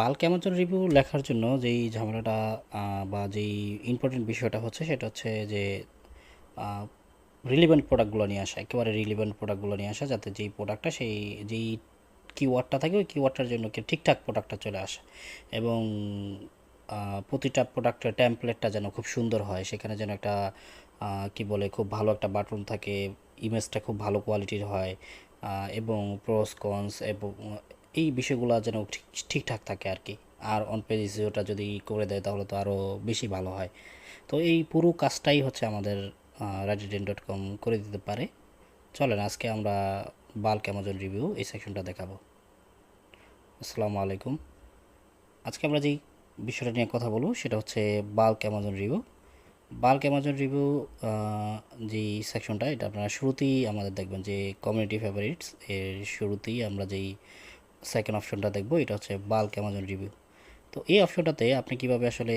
Bulk Amazon review লেখার জন্য যেই ঝামেলাটা বা যেই ইম্পর্টেন্ট বিষয়টা হচ্ছে সেটা হচ্ছে যে রিলিভেন্ট প্রোডাক্টগুলো নিয়ে আসা, একেবারে রিলিভেন্ট প্রোডাক্টগুলো নিয়ে আসা যাতে যেই প্রোডাক্টটা সেই, যেই কিওয়ার্ডটা থাকে ওই কিওয়ার্ডটার জন্য ঠিকঠাক প্রোডাক্টটা চলে আসে। এবং প্রতিটা প্রোডাক্টের ট্যাম্পলেটটা যেন খুব সুন্দর হয়, সেখানে যেন একটা কি বলে খুব ভালো একটা বাটন থাকে ইমেজটা খুব ভালো কোয়ালিটির হয় এবং প্রোস কনস এবং এই বিষয়গুলো যেন ঠিকঠাক থাকে আর কি। আর অন পেজ ওটা যদি করে দেয় তাহলে তো আরও বেশি ভালো হয়। তো এই পুরো কাজটাই হচ্ছে আমাদের রাইডিডেন ডট কম করে দিতে পারে। চলেন, আজকে আমরা বাল্ক অ্যামাজন রিভিউ এই সেকশনটা দেখাবো। আসসালামু আলাইকুম। আজকে আমরা যেই বিষয়টা নিয়ে কথা বলব সেটা হচ্ছে bulk Amazon review bulk Amazon review যেই সেকশনটা এটা আপনারা শুরুতেই আমাদের দেখবেন যে কমিউনিটি ফেভারিটস এর শুরুতেই আমরা যেই সেকেন্ড অপশনটা দেখব, এটা হচ্ছে বাল্ক অ্যামাজন রিভিউ তো এই অপশনটাতে আপনি কীভাবে আসলে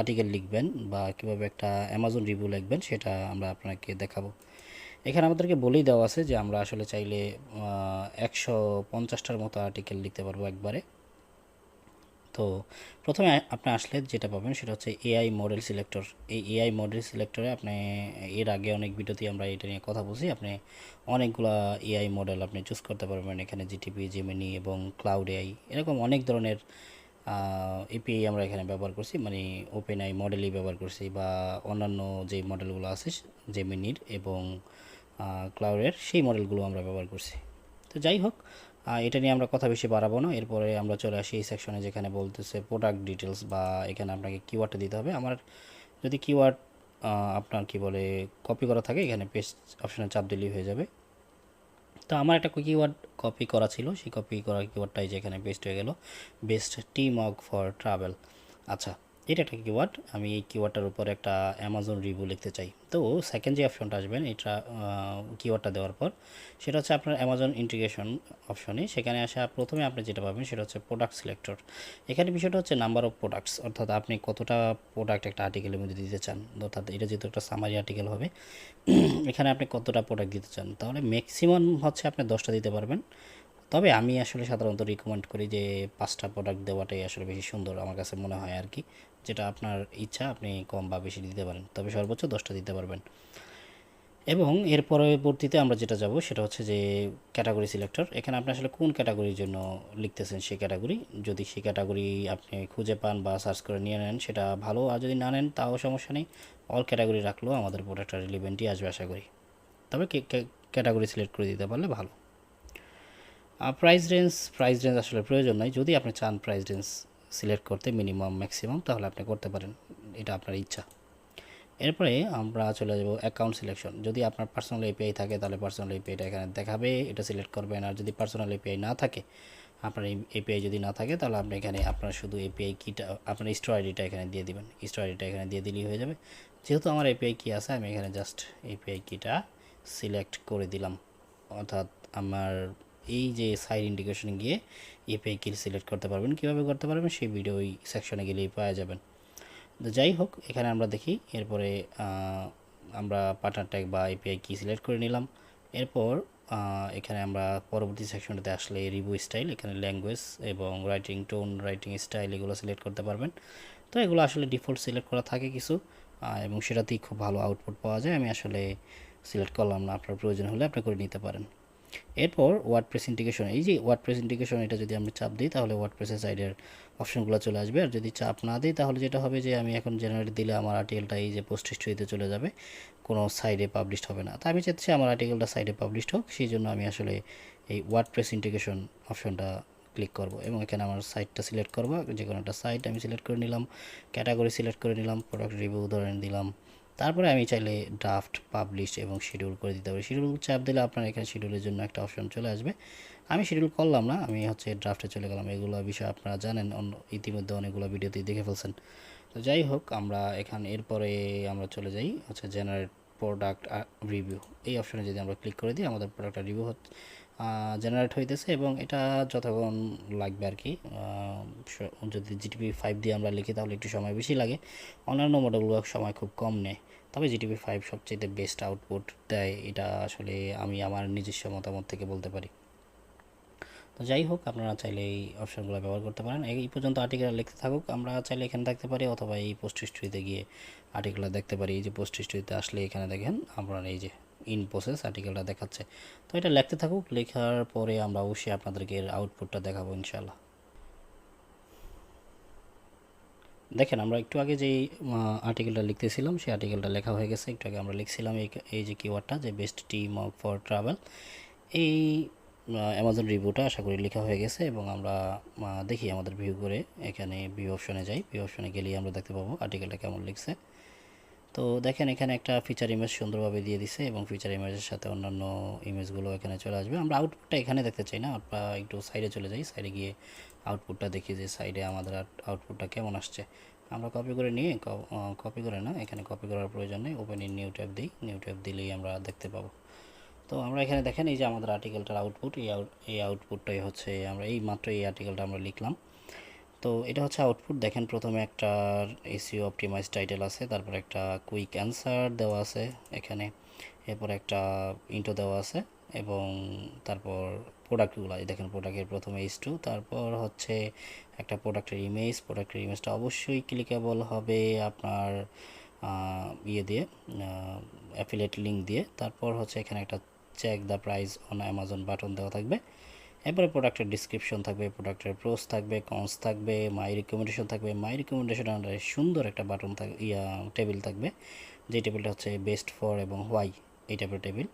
আর্টিকেল লিখবেন বা কীভাবে একটা অ্যামাজন রিভিউ লিখবেন সেটা আমরা আপনাকে দেখাবো। এখানে আমাদেরকে বলেই দেওয়া আছে যে আমরা আসলে চাইলে একশো পঞ্চাশটার মতো আর্টিকেল লিখতে পারব একবারে। তো প্রথমে আপনি আসলে যেটা পাবেন সেটা হচ্ছে এআই মডেল সিলেক্টর এই এআই মডেল সিলেক্টরে আপনি, এর আগে অনেক ভিডিওতেই আমরা এটা নিয়ে কথা বলছি। আপনি অনেকগুলা এআই মডেল আপনি চুজ করতে পারবেন। এখানে জিটিপি জেমিনি এবং ক্লাউড এআই এরকম অনেক ধরনের এপিআই আমরা এখানে ব্যবহার করছি। মানে ওপেন আই মডেলই ব্যবহার করছি বা অন্যান্য যে মডেলগুলো আছে জেমিনির এবং ক্লাউডের সেই মডেলগুলো আমরা ব্যবহার করছি। তো যাই হোক এটা নিয়ে আমরা কথা বেশি বাড়াবো না। এরপরে আমরা চলে আসি এই সেকশনে যেখানে বলতেছে প্রোডাক্ট ডিটেলস বা এখানে আপনাকে কিওয়ার্ডটা দিতে হবে। আমার যদি কিওয়ার্ড আপনার কি বলে কপি করা থাকে, এখানে পেস্ট অপশনে চাপ দিলেই হয়ে যাবে। তো আমার একটা কিওয়ার্ড কপি করা ছিল। সেই কপি করা কিওয়ার্ডটাই যে এখানে পেস্ট হয়ে গেল। Best tea mug for travel আচ্ছা এটা একটা কিওয়ার্ড আমি এই কিওয়ার্ডটার উপর একটা অ্যামাজন রিভিউ লিখতে চাই। তো সেকেন্ড যে অপশনটা আসবেন এটা কিওয়ার্ডটা দেওয়ার পর, সেটা হচ্ছে আপনার অ্যামাজন ইন্টিগ্রেশন অপশনে সেখানে আসা প্রথমে আপনি যেটা পাবেন, সেটা হচ্ছে প্রোডাক্ট সিলেক্টর এখানে বিষয়টা হচ্ছে নাম্বার অফ প্রোডাক্টস অর্থাৎ আপনি কতটা প্রোডাক্ট একটা আর্টিকেলের মধ্যে দিতে চান। অর্থাৎ এটা যেহেতু একটা সামারি আর্টিকেল হবে, এখানে আপনি কতটা প্রোডাক্ট দিতে চান। তাহলে ম্যাক্সিমাম হচ্ছে আপনি দশটা দিতে পারবেন। তবে আমি আসলে সাধারণত রিকমেন্ড করি যে পাঁচটা প্রোডাক্ট দেওয়াটাই আসলে বেশি সুন্দর, আমার কাছে মনে হয় আর কি। যেটা আপনার ইচ্ছা, আপনি কম বা বেশি দিতে পারেন। তবে সর্বোচ্চ দশটা দিতে পারবেন। এবং এর পরবর্তীতে আমরা যেটা যাব, সেটা হচ্ছে যে ক্যাটাগরি সিলেক্টর এখানে আপনি আসলে কোন ক্যাটাগরির জন্য লিখতেছেন সেই ক্যাটাগরি যদি সেই ক্যাটাগরি আপনি খুঁজে পান বা সার্চ করে নিয়ে নেন, সেটা ভালো। আর যদি না নেন, তাও সমস্যা নেই। অল ক্যাটাগরি রাখলেও আমাদের প্রোডাক্টটা রিলিভেন্টই আসবে আশা করি। তবে ক্যাটাগরি সিলেক্ট করে দিতে পারলে ভালো। আর প্রাইস রেঞ্জ প্রাইস রেঞ্জ আসলে প্রয়োজন নয় যদি আপনি চান প্রাইস রেঞ্জ সিলেক্ট করতে মিনিমাম, ম্যাক্সিমাম, তাহলে আপনি করতে পারেন। এটা আপনার ইচ্ছা। এরপরে আমরা চলে যাব অ্যাকাউন্ট সিলেকশন যদি আপনার পার্সোনাল এপিআই থাকে, তাহলে পার্সোনাল এপিআইটা এখানে দেখাবে, এটা সিলেক্ট করবেন। আর যদি পার্সোনাল এপিআই না থাকে, আপনার এপিআই যদি না থাকে, তাহলে আপনি এখানে আপনার শুধু এপিআই কিটা আপনার স্টোর আইডিটা এখানে দিয়ে দিবেন। স্টোর আইডিটা এখানে দিয়ে দিলেই হয়ে যাবে। যেহেতু আমার এপিআই কি আছে, আমি এখানে জাস্ট এপিআই কিটা সিলেক্ট করে দিলাম। অর্থাৎ আমার এই যে সাইড ইন্ডিকেশনে গিয়ে এপিআই কি সিলেক্ট করতে পারবেন। কীভাবে করতে পারবেন? সেই ভিডিও ওই সেকশনে গেলেই পাওয়া যাবেন। তো যাই হোক, এখানে আমরা দেখি, এরপরে আমরা পার্টনার ট্যাগ বা এপিআই কি সিলেক্ট করে নিলাম। এরপর এখানে আমরা পরবর্তী সেকশনটাতে আসলে রিভিউ স্টাইল এখানে ল্যাঙ্গুয়েজ এবং রাইটিং টোন রাইটিং স্টাইল এগুলো সিলেক্ট করতে পারবেন। তো এগুলো আসলে ডিফল্ট সিলেক্ট করা থাকে কিছু এবং সেটাতেই খুব ভালো আউটপুট পাওয়া যায়। আমি আসলে সিলেক্ট করলাম না, আপনার প্রয়োজন হলে আপনি করে নিতে পারেন। এরপর ওয়ার্ড প্রেস ইন্টিগ্রেশন এই যে ওয়ার্ড প্রেস ইন্টিগ্রেশন এটা যদি আমি চাপ দিই, তাহলে ওয়ার্ড প্রেসের সাইডের অপশনগুলো চলে আসবে। আর যদি চাপ না দিই, তাহলে যেটা হবে যে আমি এখন জেনারেট দিলে আমার আর্টিকেলটা এই যে পোস্ট হিস্ট্রিতে চলে যাবে। কোনো সাইডে পাবলিশড হবে না। তা আমি চাচ্ছি আমার আর্টিকেলটা সাইডে পাবলিশড হোক, সেই জন্য আমি আসলে এই ওয়ার্ড প্রেস ইন্টিগ্রেশন অপশনটা ক্লিক করব এবং এখানে আমার সাইটটা সিলেক্ট করব। যে কোনো একটা সাইট আমি সিলেক্ট করে নিলাম ক্যাটাগরি সিলেক্ট করে নিলাম প্রোডাক্ট রিভিউ ধরে দিলাম তারপরে আমি চাইলে ড্রাফট পাবলিশ এবং শিডিউল করে দিতে পারি। শিডিউল চাপ দিলে আপনার এখানে শিডিউলের জন্য একটা অপশন চলে আসবে। আমি শিডিউল করলাম না, আমি হচ্ছে ড্রাফটে চলে গেলাম। এগুলো বিষয় আপনারা জানেন অন্য ইতিমধ্যে অনেকগুলো ভিডিওতেই দেখে ফেলছেন। তো যাই হোক, আমরা এখানে, এরপরে আমরা চলে যাই হচ্ছে জেনারেট প্রোডাক্ট রিভিউ এই অপশনে যদি আমরা ক্লিক করে দিই, আমাদের প্রোডাক্টটা রিভিউ হচ্ছে জেনারেট হইতেছে এবং এটা যতক্ষণ লাগবে আর কি। যদি জিটিপি ফাইভ দিয়ে আমরা লিখি তাহলে একটু সময় বেশি লাগে। অন্যান্য মডেলগুলো সময় খুব কম নেয়। তবে জিটিপি ফাইভ সবচেয়ে বেস্ট আউটপুট দেয়, এটা আসলে আমি আমার নিজস্ব মতামত থেকে বলতে পারি। তো যাই হোক, আপনারা চাইলে এই অপশানগুলো ব্যবহার করতে পারেন। এই পর্যন্ত আর্টিকেল লিখতে থাকুক, আমরা চাইলে এখানে থাকতে পারি অথবা এই পোস্ট হিস্ট্রিতে গিয়ে আর্টিকেলটা দেখতে পারি। এই যে পোস্ট হিস্ট্রিতে আসলে এখানে দেখেন আপনারা এই যে ইন প্রসেস আর্টিকেলটা দেখাচ্ছে। তো এটা লিখতে থাকুক, লেখার পরে আমরা অবশ্যই আপনাদেরকে এর আউটপুটটা দেখাবো ইনশাল্লাহ দেখেন, আমরা একটু আগে যেই আর্টিকেলটা লিখতেছিলাম, সেই আর্টিকেলটা লেখা হয়ে গেছে। একটু আগে আমরা লিখছিলাম এই যে কিওয়ার্ডটা যে বেস্ট টিম ফর ট্রাভেল এই অ্যামাজন রিভিউটা আশা করি লেখা হয়ে গেছে এবং আমরা দেখি আমাদের ভিউ করে এখানে ভিউ অপশনে যাই। ভিউ অপশনে গেলেই আমরা দেখতে পাবো আর্টিকেলটা কেমন লিখছে। তো দেখেন, এখানে একটা ফিচার ইমেজ সুন্দরভাবে দিয়ে দিছে এবং ফিচার ইমেজের সাথে অন্যান্য ইমেজগুলো এখানে চলে আসবে। আমরা আউটপুটটা এখানে দেখতে চাই না, আমরা একটু সাইডে চলে যাই সাইডে গিয়ে আউটপুটটা দেখি যে সাইডে আমাদের আউটপুটটা কেমন আসছে। আমরা কপি করে নিয়ে কপি করে না, এখানে কপি করার প্রয়োজন নেই ওপেন ইন নিউ ট্যাব দিই নিউ ট্যাব দিলেই আমরা দেখতে পাবো। তো আমরা এখানে দেখেন, এই যে আমাদের আর্টিকেলটার আউটপুট এই আউট এই আউটপুটটাই হচ্ছে, আমরা এই মাত্র এই আর্টিকেলটা আমরা লিখলাম। তো এটা হচ্ছে আউটপুট দেখেন প্রথমে একটা এসিও অপটিমাইজ টাইটেল আছে, তারপর একটা কুইক অ্যান্সার দেওয়া আছে এখানে, এরপর একটা ইন্টো দেওয়া আছে, এবং তারপর প্রোডাক্টগুলো দেখেন প্রোডাক্টের প্রথমে এইচ টু তারপর হচ্ছে একটা প্রোডাক্টের ইমেজ প্রোডাক্টের ইমেজটা অবশ্যই ক্লিকেবল হবে আপনার ইয়ে দিয়ে অ্যাফিলেট লিঙ্ক দিয়ে। তারপর হচ্ছে এখানে একটা check the price on Amazon button দেওয়া থাকবে। এরপরে প্রোডাক্টের ডিসক্রিপশন থাকবে প্রোডাক্টের প্রোস থাকবে কনস থাকবে মাই রিকমেন্ডেশন থাকবে। মাই রিকমেন্ডেশন আন্ডারে সুন্দর একটা বাটন থাকবে ইয়া টেবিল থাকবে। যে টেবিলটা হচ্ছে বেস্ট ফর এবং হোয়াই এই টাইপের টেবিল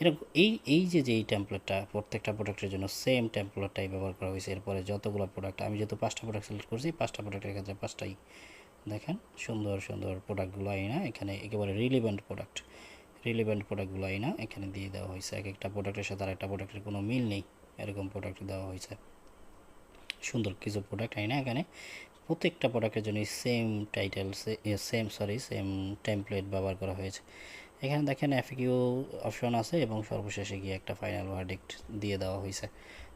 এরকম এই এই যে যে এই টেমপ্লেটটা প্রত্যেকটা প্রোডাক্টের জন্য সেম টেমপ্লেটটাই ব্যবহার করা হয়েছে। এরপরে যতগুলো প্রোডাক্ট আমি যেহেতু পাঁচটা প্রোডাক্ট সিলেক্ট করছি, পাঁচটা প্রোডাক্টের ক্ষেত্রে পাঁচটাই দেখেন, সুন্দর সুন্দর প্রোডাক্টগুলো আই না এখানে একেবারে রিলিভেন্ট প্রোডাক্ট রিলিভেন্ট প্রোডাক্টগুলো আই না এখানে দিয়ে দেওয়া হয়েছে এক একটা প্রোডাক্টের সাথে আর একটা প্রোডাক্টের কোনো মিল নেই। এরকম প্রোডাক্ট দেওয়া হয়েছে। সুন্দর কিছু প্রোডাক্ট আই না এখানে। প্রত্যেকটা প্রোডাক্টের জন্য same title same sorry same template ব্যবহার করা হয়েছে। এখানে দেখেন এফকিউ অপশন আছে এবং সর্বশেষে গিয়ে একটা ফাইনাল ভার্ডিক্ট দিয়ে দেওয়া হয়েছে।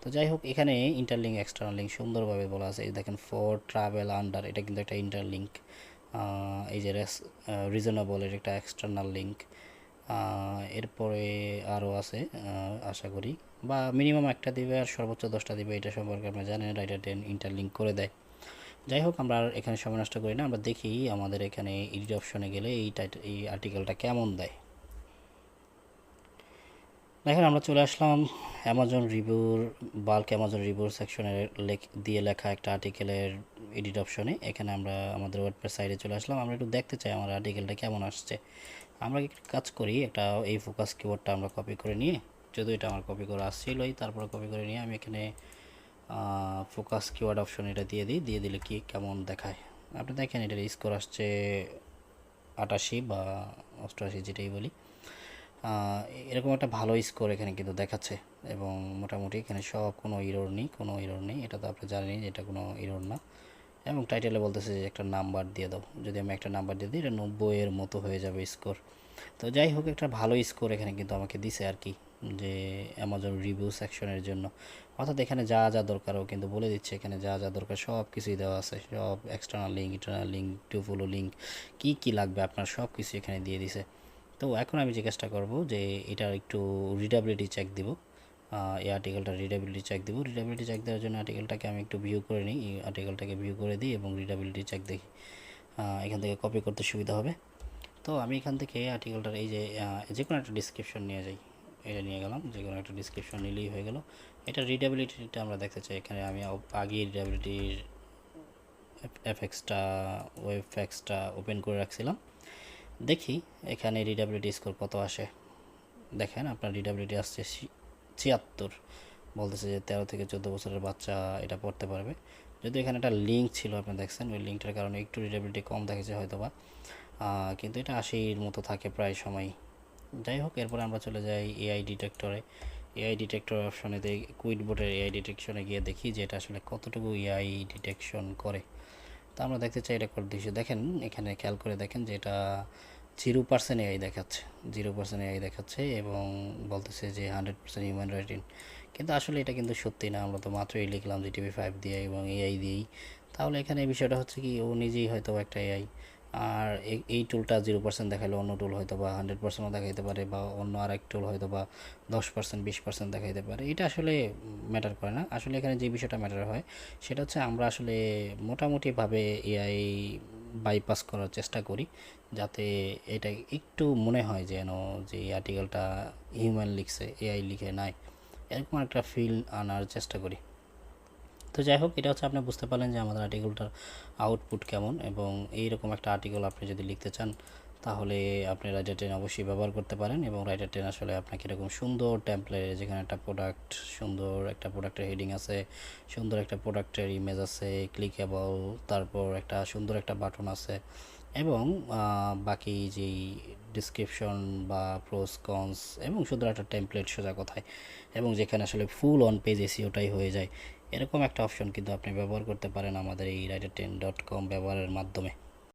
তো যাই হোক, এখানে ইন্টারলিঙ্ক এক্সটার্নাল লিঙ্ক সুন্দরভাবে বলা আছে। দেখেন ফর ট্রাভেল আন্ডার এটা কিন্তু একটা ইন্টারলিঙ্ক এই যে রেস রিজনেবল রিজনেবলের একটা এক্সটার্নাল লিঙ্ক এরপরে আরও আছে আশা করি। বা মিনিমাম একটা দিবে আর সর্বোচ্চ দশটা দিবে, এটা সম্পর্কে আপনারা জানেন রাইটার টেন ইন্টারলিঙ্ক করে দেয়। যাই হোক, আমরা আর এখানে সময় নষ্ট করি না, আমরা দেখি আমাদের এখানে এডিট অপশনে গেলে এই টাইটেল এই আর্টিকেলটা কেমন দেয়। দেখেন, আমরা চলে আসলাম অ্যামাজন রিভিউর বাল্ক অ্যামাজন রিভিউর সেকশনের দিয়ে লেখা একটা আর্টিকেলের এডিট অপশনে এখানে আমরা আমাদের ওয়েবসাইট সাইডে চলে আসলাম, আমরা একটু দেখতে চাই আমার আর্টিকেলটা কেমন আসছে। আমরা কাজ করি, একটা এই ফোকাস কিবোর্ডটা আমরা কপি করে নিয়ে যদি এটা আমার কপি করে আসছিলই, তারপরে কপি করে নিয়ে আমি এখানে ফোকাস কিওয়ার্ড অপশন এটা দিয়ে দিই, দিয়ে দিলে কি কেমন দেখায়। আপনি দেখেন এটার স্কোর আসছে আটাশি বা অষ্টআশি যেটাই বলি। এরকম একটা ভালো স্কোর এখানে কিন্তু দেখাচ্ছে এবং মোটামুটি এখানে সব কোনো ইরোর নেই, কোনো ইরোর নেই। এটা তো আপনি জানেনই যে এটা কোনো ইরোর না। এবং টাইটেলে বলতেছে যে একটা নাম্বার দিয়ে দাও। যদি আমি একটা নাম্বার দিয়ে দিই, এটা নব্বইয়ের মতো হয়ে যাবে স্কোর তো যাই হোক, একটা ভালো স্কোর এখানে কিন্তু আমাকে দিছে আর কি। যে অ্যামাজন রিভিউ সেকশনের জন্য। অর্থাৎ এখানে যা যা দরকার ও কিন্তু বলে দিচ্ছে, এখানে যা যা দরকার সব কিছুই দেওয়া আছে। সব external link internal link do follow link কী কী লাগবে আপনার সব কিছু এখানে দিয়ে দিছে। তো এখন আমি জিজ্ঞাসা করব যে এটার একটু রিডাবিলিটি চেক দিব। এই আর্টিকেলটা রিডাবিলিটি চেক দিব। রিডাবিলিটি চেক দেওয়ার জন্য আর্টিকেলটাকে আমি একটু ভিউ করে নিই। আর্টিকেলটাকে ভিউ করে দিই এবং রিডাবিলিটি চেক দেখি। এখান থেকে কপি করতে সুবিধা হবে। তো আমি এখান থেকে আর্টিকেলটার এই যে যে কোনো একটা ডিসক্রিপশন নিয়ে যাই। এটা নিয়ে গেলাম, যে কোনো একটা ডিসক্রিপশন নিলেই হয়ে গেল। এটা রিডাবিলিটিটা আমরা দেখতে চাই। এখানে আমি আগে রিডাবিলিটির এফএক্সটা ওয়েব ওপেন করে রাখছিলাম। দেখি এখানে রিডাবিলিটি স্কোর কত আসে। দেখেন আপনার রিডাবিলিটি আসছে ছিয়াত্তর। বলতেছে যে তেরো থেকে চোদ্দ বছরের বাচ্চা এটা পড়তে পারবে। যদি এখানে একটা লিঙ্ক ছিল, আপনি দেখছেন, ওই লিঙ্কটার কারণে একটু রিডাবিলিটি কম দেখেছে হয়তো বা কিন্তু এটা আশির মতো থাকে প্রায় সময়। যাই হোক, এরপরে আমরা চলে যাই এআই ডিটেক্টরে এআই ডিটেক্টর অপশনেতে কুইট বোর্ডের এআই ডিটেকশনে গিয়ে দেখি যে এটা আসলে কতটুকু এআই ডিটেকশন করে। তা আমরা দেখতে চাই রেকর্ড দিয়েছি দেখেন, এখানে খেয়াল করে দেখেন যে এটা জিরো পার্সেন্ট এআই দেখাচ্ছে জিরো পার্সেন্ট এআই দেখাচ্ছে এবং বলতেছে যে হান্ড্রেড পার্সেন্ট হিউম্যান রাইটিং কিন্তু আসলে এটা কিন্তু সত্যি না, আমরা তো মাত্রই লিখলাম জিটিভি ফাইভ দিয়ে এবং এআই দিয়েই। তাহলে এখানে বিষয়টা হচ্ছে কি, ও নিজেই হয়তো একটা এআই আর এই- টুলটা জিরো পার্সেন্ট দেখাইলে অন্য টুল হয়তো বা হান্ড্রেড পার্সেন্টও দেখাইতে পারে বা অন্য আরেক টুল হয়তো বা দশ পার্সেন্ট বিশ পার্সেন্ট দেখাইতে পারে। এটা আসলে ম্যাটার করে না। আসলে এখানে যে বিষয়টা ম্যাটার হয়, সেটা হচ্ছে আমরা আসলে মোটামুটিভাবে এআই বাইপাস করার চেষ্টা করি, যাতে এটা একটু মনে হয় যেন যে এই আর্টিকেলটা হিউম্যান লিখছে এআই লিখে নাই, এরকম একটা ফিল আনার চেষ্টা করি। তো যাই হোক, এটা হচ্ছে আপনি বুঝতে পারলেন যে আমাদের আর্টিকেলটার আউটপুট কেমন এবং এইরকম একটা আর্টিকেল আপনি যদি লিখতে চান, তাহলে আপনি রাইটার টেন অবশ্যই ব্যবহার করতে পারেন এবং রাইটার টেন আসলে আপনাকে এরকম সুন্দর টেমপ্লেট যেখানে একটা প্রোডাক্ট সুন্দর একটা প্রোডাক্টের হেডিং আছে, সুন্দর একটা প্রোডাক্টের ইমেজ আছে ক্লিকেবল তারপর একটা সুন্দর একটা বাটন আছে এবং বাকি যেই ডিসক্রিপশন বা প্রোস কনস এবং সুন্দর একটা টেমপ্লেট সোজা কথায় এবং যেখানে আসলে ফুল অন পেজ এসিওটাই হয়ে যায় এরকম একটা অপশন কিন্তু আপনি ব্যবহার করতে পারেন আমাদের এই রাইডার টেন ডট কম ব্যবহারের মাধ্যমে।